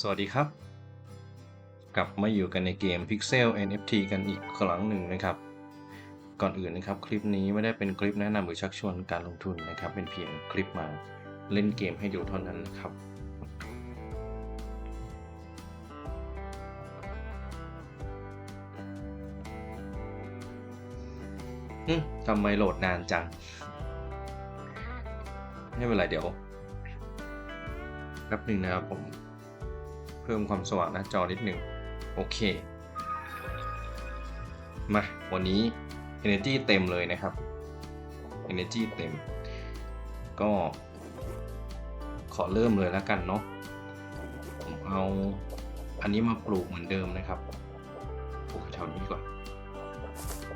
สวัสดีครับ กลับมาอยู่กันในเกม Pixel NFT กันอีกครั้งหนึ่งนะครับ ก่อนอื่นนะครับคลิปนี้ไม่ได้เป็นคลิปแนะนำหรือชักชวนการลงทุนนะครับ เป็นเพียงคลิปมาเล่นเกมให้ดูเท่านั้นนะครับ ทำไมโหลดนานจัง ไม่เป็นไรเดี๋ยวแป๊บหนึ่งนะครับผม เพิ่มความสว่างหน้าจอนิดหนึ่งโอเค มาวันนี้ Energy เต็มเลยนะครับ Energy เต็ม ก็ ขอเริ่มเลยแล้วกันเนาะผมเอาอันนี้มาปลูกเหมือนเดิมนะครับปลูกแถวนี้ดีกว่า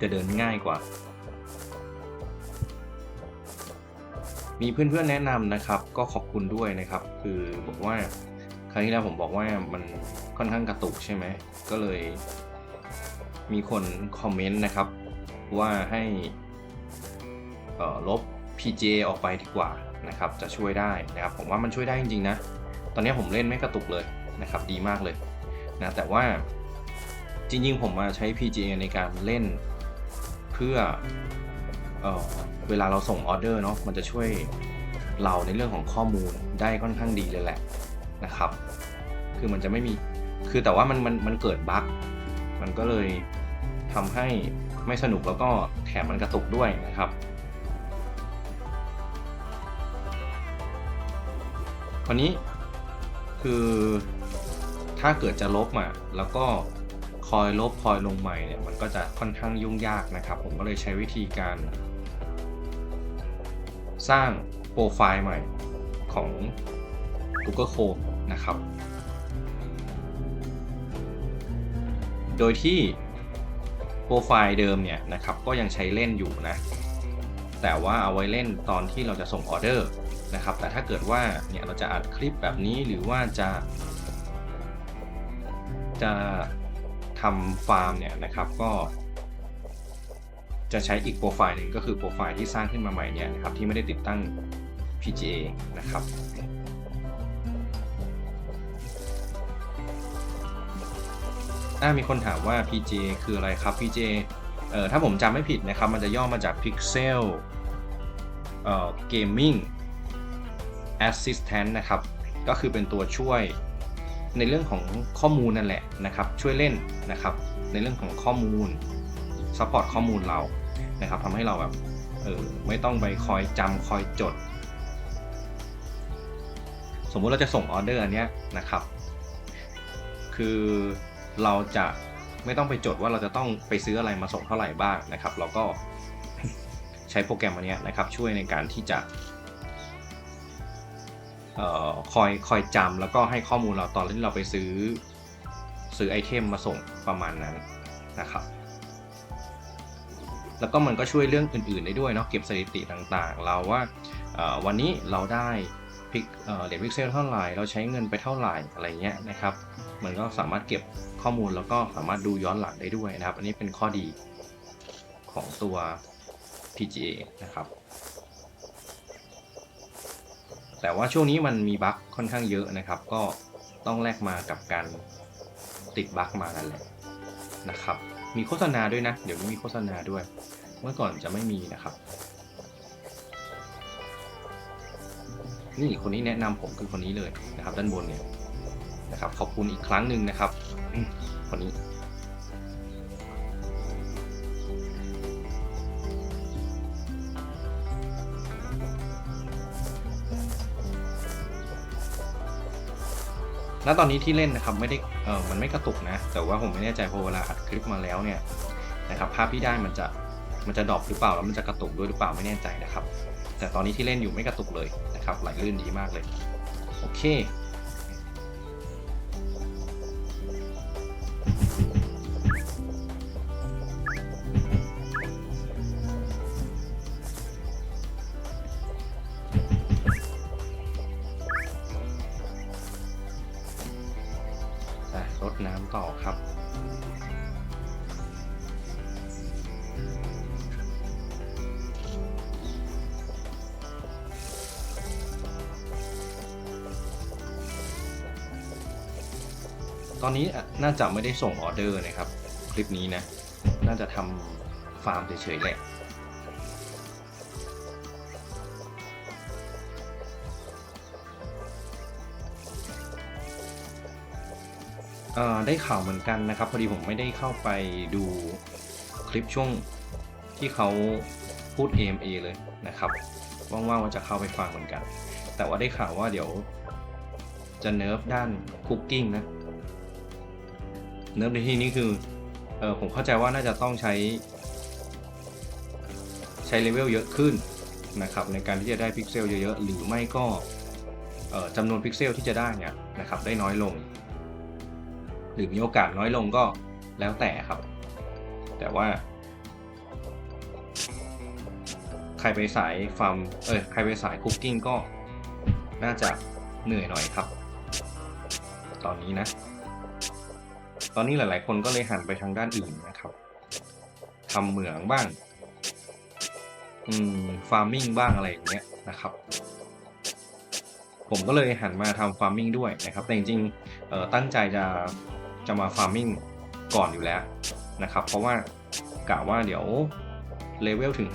จะเดินง่ายกว่า มีเพื่อนๆแนะนำนะครับ ก็ขอบคุณด้วยนะครับ คือบอกว่า ครั้งที่แล้วผมบอกว่ามันค่อนข้างกระตุกใช่ไหม ก็เลยมีคนคอมเมนต์นะครับ ว่าให้ลบ PGA ออกไปดีกว่านะครับ จะช่วยได้นะครับ ผมว่ามันช่วยได้จริงๆนะ ตอนนี้ผมเล่นไม่กระตุกเลยนะครับ ดีมากเลยนะแต่ว่าจริงๆ ผมมาใช้ PGA ในการเล่นเพื่อเออเวลาเราส่งออเดอร์เนาะมันจะช่วยเราในเรื่องของข้อมูลได้ค่อนข้างดีเลยแหละ นะครับ คือมันจะไม่มี คือแต่ว่ามันมันมันเกิดบั๊กมันก็เลยทำให้ไม่สนุกแล้วก็แถมมันกระตุกด้วยนะครับคราวนี้คือถ้าเกิดจะลบอะแล้วก็คอยลบคอยลงใหม่เนี่ยมันก็จะค่อนข้างยุ่งยากนะครับ ผมก็เลยใช้วิธีการ สร้างโปรไฟล์ใหม่ของ Google Chrome นะครับ โดยที่โปรไฟล์เดิมเนี่ยนะครับก็ยังใช้เล่นอยู่นะ แต่ว่าเอาไว้เล่นตอนที่เราจะส่งออเดอร์นะครับ แต่ถ้าเกิดว่าเนี่ยเราจะอัดคลิปแบบนี้หรือว่าจะ จะทำฟาร์มเนี่ยนะครับก็จะใช้อีกโปรไฟล์หนึ่งก็คือโปรไฟล์ที่สร้างขึ้นมาใหม่เนี่ยนะครับที่ไม่ได้ติดตั้ง PGA นะครับ อ่ามีคนถามว่า PGA คืออะไรครับ PGA เอ่อถ้าผมจำไม่ผิดนะครับ มันจะย่อมาจาก Pixel เอ่อ Gaming Assistant นะครับ ก็คือเป็นตัวช่วยในเรื่องของข้อมูลนั่นแหละนะครับ ช่วยเล่นนะครับ ในเรื่องของข้อมูลซัพพอร์ตข้อมูลเรานะครับทำให้เราแบบเออไม่ต้องไปคอยจำคอยจด สมมุติเราจะส่งออเดอร์อันเนี้ยนะครับ คือ เราจะไม่ต้องไปจดว่าเราจะต้องไปซื้ออะไรมาส่งเท่าไหร่บ้างนะครับ เราก็ใช้โปรแกรมอันนี้นะครับ ช่วยในการที่จะออคอยคอยจำแล้วก็ให้ข้อมูลเราตอนที่เราไปซื้อซื้อไอเทมมาส่งประมาณนั้นนะครับ แล้วก็มันก็ช่วยเรื่องอื่น ๆ ได้ด้วยเนาะเก็บสถิติต่างๆ เราว่าวันนี้เราได้พิกเอ่อเหรียญพิกเซลเท่าไหร่ เราใช้เงินไปเท่าไหร่อะไรเงี้ยนะครับ มันก็สามารถเก็บ ข้อมูลแล้วก็สามารถดูย้อนหลังได้ด้วยนะครับ อันนี้เป็นข้อดีของตัว PGA นะครับ แต่ว่าช่วงนี้มันมีบั๊กค่อนข้างเยอะนะครับ ก็ต้องแลกมากับการติดบั๊กมานั่นแหละนะครับ มีโฆษณาด้วยนะ เดี๋ยวนี้มีโฆษณาด้วย เมื่อก่อนจะไม่มีนะครับ นี่คนนี้แนะนำผมคือคนนี้เลยนะครับ ด้านบนเนี่ย นะครับขอบคุณอีกครั้งหนึ่งนะครับอืมคนนี้ณตอนนี้ที่เล่นนะครับไม่ได้เออมันไม่กระตุกนะ แต่ว่าผมไม่แน่ใจพอเวลาอัดคลิปมาแล้วเนี่ยนะครับภาพที่ได้มันจะมันจะดรอปหรือเปล่าแล้วมันจะกระตุกด้วยหรือเปล่าไม่แน่ใจนะครับ แต่ตอนนี้ที่เล่นอยู่ไม่กระตุกเลยนะครับไหลลื่นดีมากเลย โอเค รดน้ำต่อครับ ตอนนี้น่าจะไม่ได้ส่งออเดอร์นะครับ คลิปนี้นะ น่าจะทำฟาร์มเฉยๆแหละเอ่อได้ข่าวเหมือนกันนะครับ พอดีผมไม่ได้เข้าไปดูคลิปช่วงที่เขาพูด AMA เลยนะครับ ว่างๆว่าจะเข้าไปฟังเหมือนกัน แต่ว่าได้ข่าวว่าเดี๋ยวจะเนิร์ฟด้านคุกกิ้งนะ เนิร์ฟในที่นี้คือเออผมเข้าใจว่าน่าจะต้องใช้ ใช้เลเวลเยอะขึ้นนะครับในการที่จะได้พิกเซลเยอะๆ หรือไม่ก็เออจำนวนพิกเซลที่จะได้เนี่ยนะครับได้น้อยลง หรือมีโอกาสน้อยลงก็แล้วแต่ครับ แต่ว่า ใครไปสายฟาร์มเออใครไปสายคุกกิ้งก็น่าจะเหนื่อยหน่อยครับ ตอนนี้นะ ตอนนี้หลายๆ คนก็เลยหันไปทางด้านอื่นนะครับทำเหมืองบ้างอืมฟาร์มิงบ้างอะไรอย่างเงี้ยนะครับ ผมก็เลยหันมาทำฟาร์มิงด้วยนะครับ แต่จริงๆตั้งใจจะจะมาฟาร์มิงก่อนอยู่แล้วนะครับ เพราะว่ากะว่าเดี๋ยวเลเวลถึง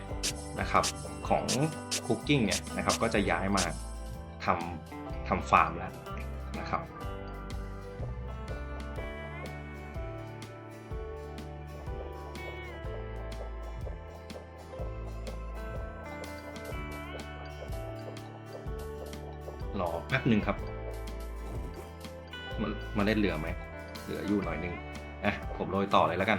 51 นะครับ ของคุกกิ้งเนี่ยนะครับก็จะย้ายมาทำทำฟาร์มแล้ว รอแป๊บหนึ่งครับมามาเล่นเหลือไหม เหลืออยู่หน่อยนึงอะผมโรยต่อเลยแล้วกัน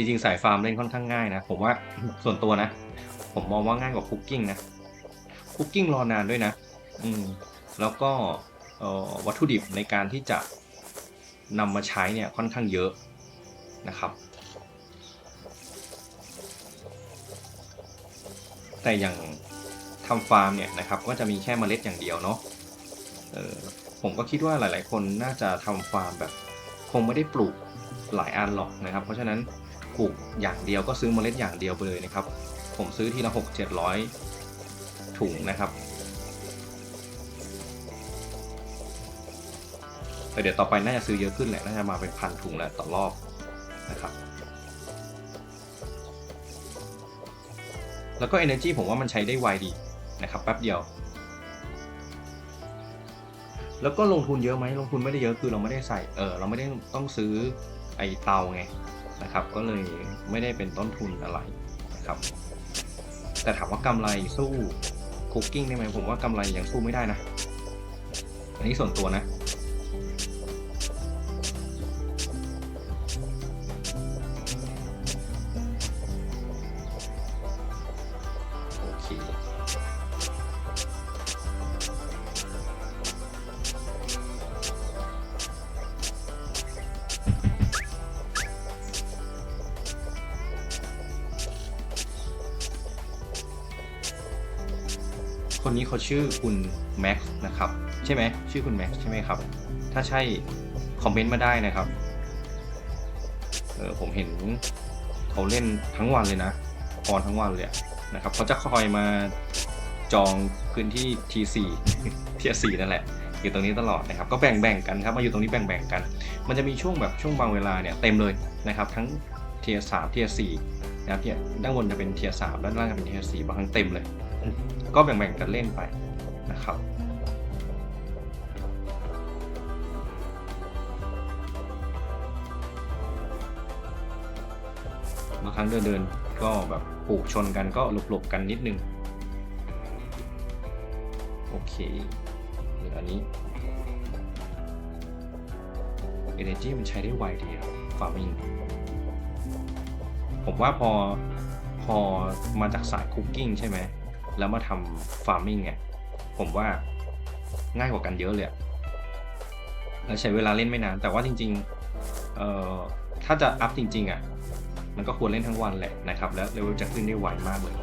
จริงๆ สายฟาร์มเล่นค่อนข้างง่ายนะ ผมว่าส่วนตัวนะ ผมมองว่าง่ายกว่าคุกกิ้งนะ คุกกิ้งรอนานด้วยนะ อืม แล้วก็วัตถุดิบในการที่จะนำมาใช้เนี่ยค่อนข้างเยอะนะครับ แต่อย่างทำฟาร์มเนี่ยนะครับ ก็จะมีแค่เมล็ดอย่างเดียวเนาะผมก็คิดว่าหลาย ๆ คนน่าจะทำฟาร์มแบบ คงไม่ได้ปลูกหลายอันหรอกนะครับ เพราะฉะนั้น ปลูกอย่างเดียวก็ซื้อเมล็ดอย่างเดียวไปเลยนะครับ ผมซื้อทีละหกเจ็ดร้อยถุงนะครับแต่เดี๋ยวต่อไปน่าจะซื้อเยอะขึ้นแหละ น่าจะมาเป็นพันถุงแล้วต่อรอบนะครับ แล้วก็ Energy ผมว่ามันใช้ได้ไวดีนะครับแป๊บเดียว แล้วก็ลงทุนเยอะไหมลงทุนไม่ได้เยอะคือเราไม่ได้ใส่ เออเราไม่ได้ต้องซื้อไอเตาไง นะครับ ก็เลยไม่ได้เป็นต้นทุนอะไรนะครับ แต่ถามว่ากำไรสู้คุกกิ้งได้ไหมผมว่ากำไรยังสู้ไม่ได้นะ อันนี้ส่วนตัวนะ เขาชื่อคุณแม็กซ์นะครับ ใช่ไหมชื่อคุณแม็กซ์ใช่ไหมครับ ถ้าใช่คอมเมนต์มาได้นะครับเออผมเห็นเขาเล่นทั้งวันเลยนะออนทั้งวันเลยนะครับเขาจะคอยมาจองพื้นที่ T4 เทีย4นั่นแหละอยู่ตรงนี้ตลอดนะครับก็แบ่งๆกันครับมาอยู่ตรงนี้แบ่งๆกัน มันจะมีช่วงแบบช่วงบางเวลาเนี่ยเต็มเลยนะครับทั้งเทียสามเทียสี่นะครับเทียด้านบนจะเป็นเทียสามด้านล่างจะเป็นเทียสี่บางครั้งเต็มเลย ก็แบ่งๆกันเล่นไปนะครับบางครั้งเดินๆก็แบบปลูกชนกันก็หลบๆกันนิดนึง โอเคเหลืออันนี้ Energy มันใช้ได้ไวดีครับฟาร์มิงผมว่าพอพอมาจากสายคุกกิ้งใช่ไหม แล้วมาทำฟาร์มมิ่งเนี่ยผมว่าง่ายกว่ากันเยอะเลยและใช้เวลาเล่นไม่นาน แต่ว่าจริงๆเอ่อถ้าจะอัพจริง ๆอะมันก็ควรเล่นทั้งวันแหละนะครับ แล้วเลเวลจะขึ้นได้ไวมากเลย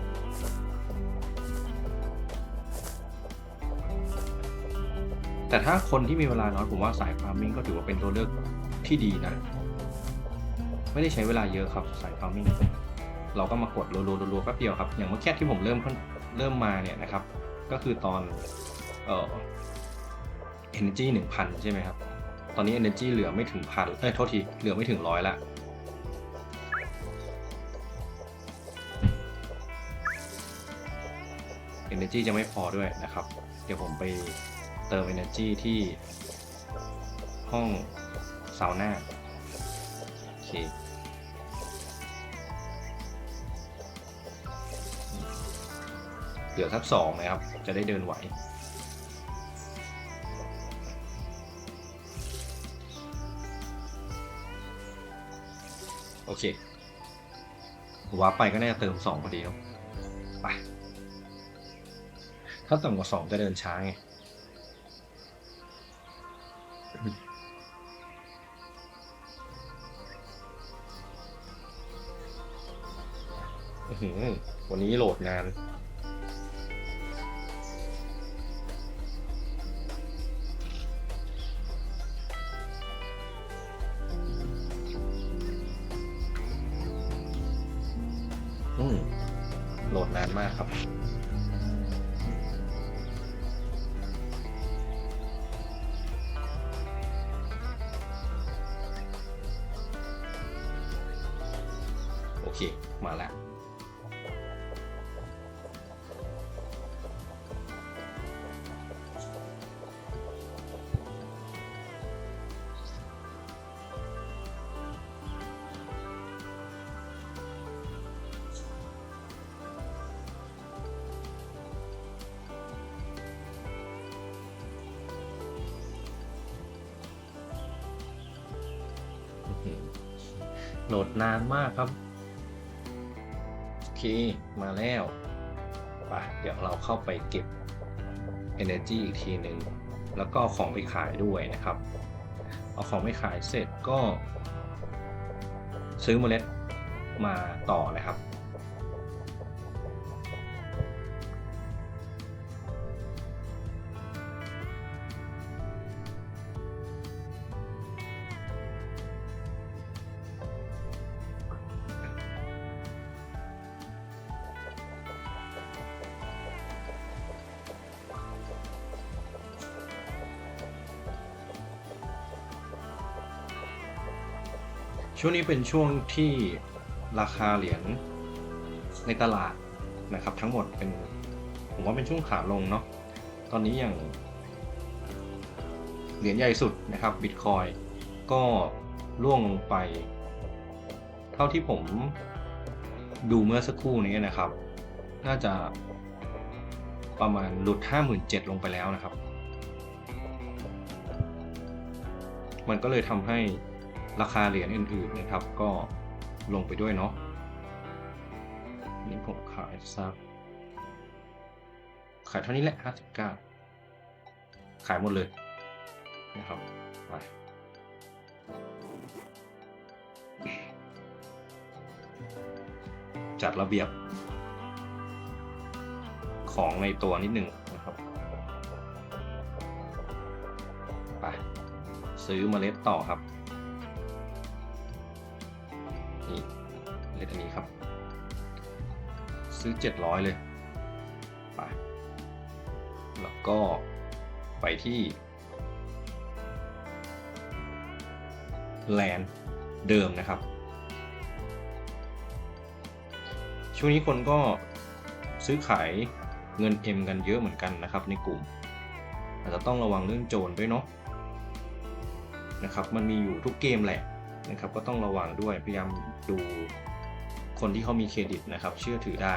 แต่ถ้าคนที่มีเวลาน้อยผมว่าสายฟาร์มมิ่งก็ถือว่าเป็นตัวเลือกที่ดีนะ ไม่ได้ใช้เวลาเยอะครับสายฟาร์มมิ่งเราก็มากดรัวๆๆแป๊บเดียวครับ อย่างเมื่อแค่ที่ผมเริ่ม เริ่มมาเนี่ยนะครับ ก็คือตอนเอ่อ energy หนึ่งพันใช่ไหมครับ ตอนนี้ energy เหลือไม่ถึงพันเอ้ยโทษทีเหลือไม่ถึงร้อยละ energy จะไม่พอด้วยนะครับ เดี๋ยวผมไปเติม energy ที่ห้องซาวน่าโอเค เหลือสักสองนะครับ จะได้เดินไหว โอเควาร์ปไปก็น่าจะเติมสองพอดีเนาะไป ถ้าต่ำกว่าสองจะเดินช้าไงวันนี้โหลดนาน อืมโหลดนานมากครับ โหลดนานมากครับ โอเค มาแล้วไปเดี๋ยวเราเข้าไปเก็บ Energy อีกทีหนึ่งแล้วก็ของไปขายด้วยนะครับ เอาของไปขายเสร็จก็ ซื้อเมล็ดมาต่อนะครับ ช่วงนี้เป็นช่วงที่ราคาเหรียญในตลาดนะครับ ทั้งหมดเป็นผมว่าเป็นช่วงขาลงเนาะตอนนี้อย่างเหรียญใหญ่สุดนะครับบิตคอยก็ร่วงลงไป เท่าที่ผมดูเมื่อสักครู่นี้นะครับ น่าจะประมาณหลุด 57,000 ลงไปแล้วนะครับ มันก็เลยทำให้ ราคาเหรียญอื่นๆนะครับ ก็ลงไปด้วยเนาะนี่ผมขายสักขายเท่านี้แหละ 59 ขายหมดเลยนะครับไปจัดระเบียบ ของในตัวนิดหนึ่งนะครับ ไปซื้อเมล็ดต่อครับ นี่เล็ดอันนี้ครับ ซื้อ 700 เลยไปแล้วก็ไปที่แลนด์เดิมนะครับ ช่วงนี้คนก็ซื้อขายเงิน M กันเยอะเหมือนกันนะครับในกลุ่ม อาจจะต้องระวังเรื่องโจรด้วยเนาะนะครับ มันมีอยู่ทุกเกมแหละ นะครับก็ต้องระวังด้วยพยายามดูคนที่เขามีเครดิตนะครับ เชื่อถือได้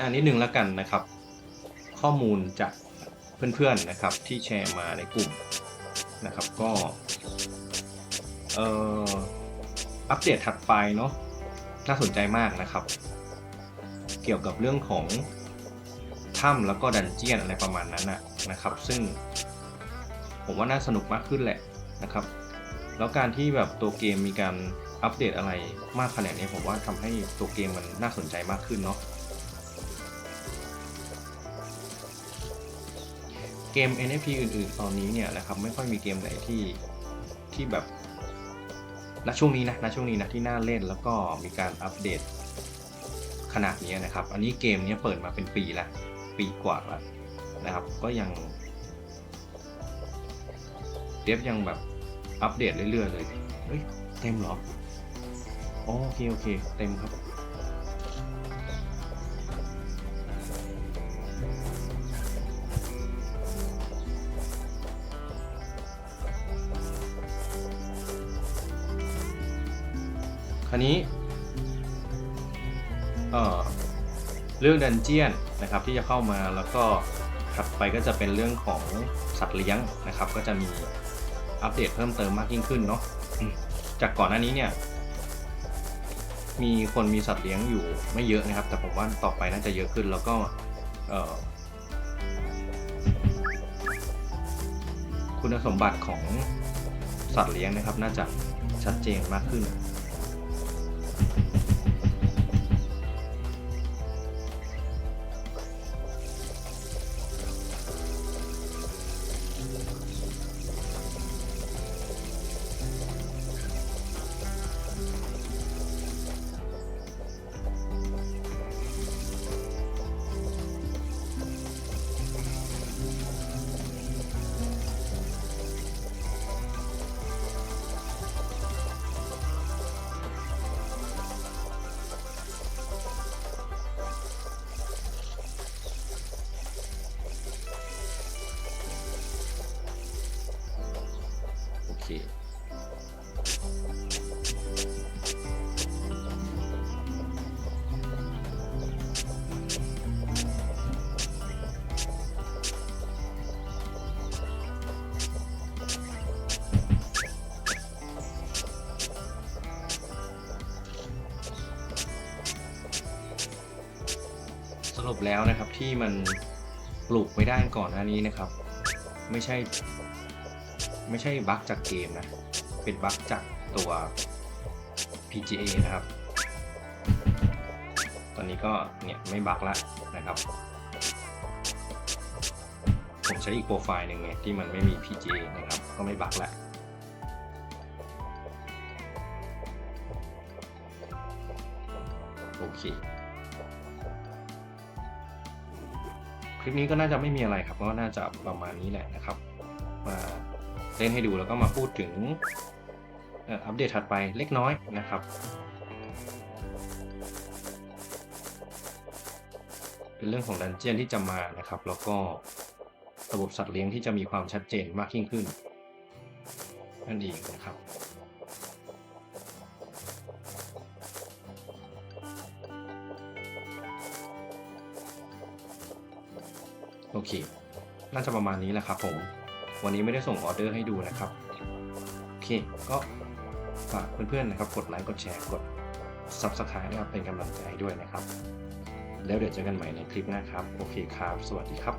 อ่านิดนึงแล้วกันนะครับ ข้อมูลจากเพื่อนๆนะครับที่แชร์มาในกลุ่มนะครับก็เอ่ออัปเดตถัดไปเนาะน่าสนใจมากนะครับ เกี่ยวกับเรื่องของถ้ำแล้วก็ดันเจียนอะไรประมาณนั้นนะนะครับ ซึ่งผมว่าน่าสนุกมากขึ้นแหละนะครับ แล้วการที่แบบตัวเกมมีการอัปเดตอะไรมากขนาดนี้ผมว่าทำให้ตัวเกมมันน่าสนใจมากขึ้นเนาะ เกม NFT อื่นๆ ตอนนี้เนี่ยนะครับไม่ค่อยมีเกมไหนที่ที่แบบณช่วงนี้นะณช่วงนี้นะที่น่าเล่นแล้วก็มีการอัปเดตขนาดนี้นะครับ อันนี้เกมนี้เปิดมาเป็นปีละปีกว่าล้วนะครับ ก็ยังเดฟยังแบบอัปเดตเรื่อยๆเลยเฮ้ยเต็มเหรอโอเคโอเค เต็มครับ คราวนี้เอ่อเรื่องดันเจียนนะครับที่จะเข้ามาแล้วก็ถัดไปก็จะเป็นเรื่องของสัตว์เลี้ยงนะครับ ก็จะมีอัปเดตเพิ่มเติมมากยิ่งขึ้นเนาะอืมจากก่อนหน้านี้เนี่ยมีคนมีสัตว์เลี้ยงอยู่ไม่เยอะนะครับ แต่ผมว่าต่อไปน่าจะเยอะขึ้นแล้วก็เอ่อคุณสมบัติของสัตว์เลี้ยงนะครับ น่าจะชัดเจนมากขึ้น สรุปแล้วนะครับที่มันปลูกไม่ได้ก่อนหน้านี้นะครับ ไม่ใช่ ไม่ใช่บั๊กจากเกมนะ เป็นบั๊กจากตัว PGA นะครับ ตอนนี้ก็เนี่ยไม่บั๊กแล้วนะครับ ผมใช้อีกโปรไฟล์หนึ่งไงที่มันไม่มี PGA นะครับ ก็ไม่บั๊กแล้วโอเคคลิปนี้ก็น่าจะไม่มีอะไรครับ ก็น่าจะประมาณนี้แหละนะครับมา เล่นให้ดูแล้วก็มาพูดถึงอัปเดตถัดไปเล็กน้อยนะครับเป็นเรื่องของดันเจียนที่จะมานะครับ แล้วก็ระบบสัตว์เลี้ยงที่จะมีความชัดเจนมากยิ่งขึ้นนั่นเองนะครับโอเค น่าจะประมาณนี้แหละครับผม วันนี้ไม่ได้ส่งออเดอร์ให้ดูนะครับ โอเค ก็ฝากเพื่อนๆนะครับ กดไลค์ กดแชร์ กด Subscribe นะครับ เป็นกำลังใจด้วยนะครับ แล้วเดี๋ยวเจอกันใหม่ในคลิปหน้าครับ โอเคครับ สวัสดีครับ